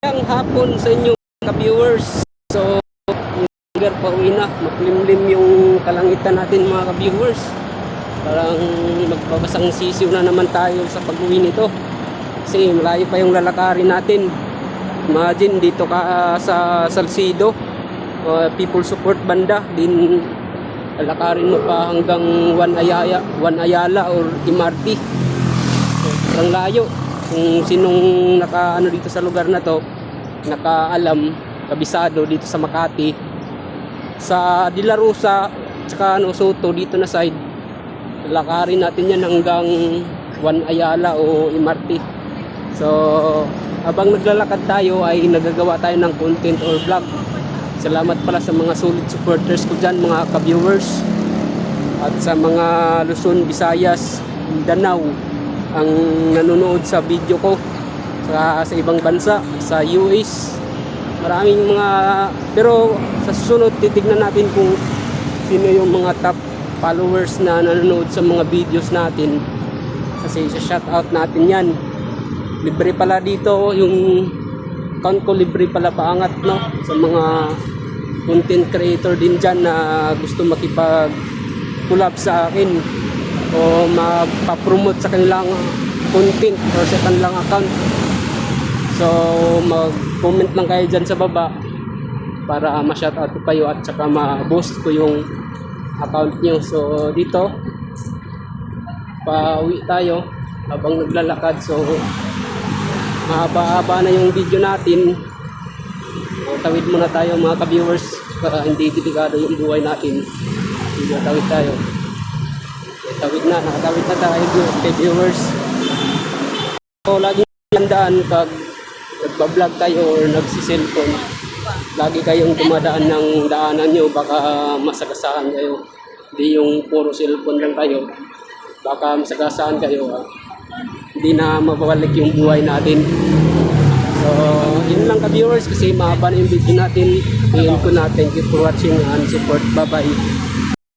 Magandang hapon sa inyo mga viewers. So, hanggang pauwi na. Maklimlim yung kalangitan natin mga ka-viewers. Parang magbabasang sisiw na naman tayo sa pag-uwi nito. Kasi malayo pa yung lalakarin natin. Imagine dito ka ah, sa Salcido. uh, people support banda. Din lalakarin mo pa hanggang One Ayala, One Ayala or MRT. So, parang layo. Kung sinong naka ano dito sa lugar na to, nakaalam, kabisado dito sa Makati, sa De La Rosa, tsaka ano, Soto dito na side, lakarin natin yan hanggang One Ayala o MRT. So, habang naglalakad tayo ay nagagawa tayo ng content or vlog. Salamat pala sa mga solid supporters ko dyan, mga ka-viewers. At sa mga Luzon, Visayas, Mindanao, ang nanonood sa video ko sa, sa ibang bansa, sa US. Maraming mga pero sa susunod titignan natin kung sino yung mga top followers na nanonood sa mga videos natin. Kasi sa shoutout natin 'yan. Libre pala dito yung account ko libre pala paangat no sa mga content creator din dyan na gusto makipag collab sa akin o magpa-promote sa kanilang content or sa kanilang account. So, mag-comment lang kayo dyan sa baba para ma-shoutout ko kayo at saka ma-boost ko yung account nyo. So, dito, pauwi tayo habang naglalakad. So, mahaba-haba na yung video natin. Tawid muna tayo mga ka-viewers para hindi delikado yung buhay natin. Video tawid tayo. Tawid na, nakatawid na tayo kay viewers. So, lagi tandaan pag nagbablog kayo or nagsiselfone, lagi kayong dumadaan ng daanan nyo, baka masagasahan kayo. Hindi yung puro cellphone lang kayo, baka masagasahan kayo. Hindi na mabawalik yung buhay natin. So, yun lang ka-viewers kasi mahaba na yung video natin. Tingin ko na. Thank you for watching and support. Bye-bye.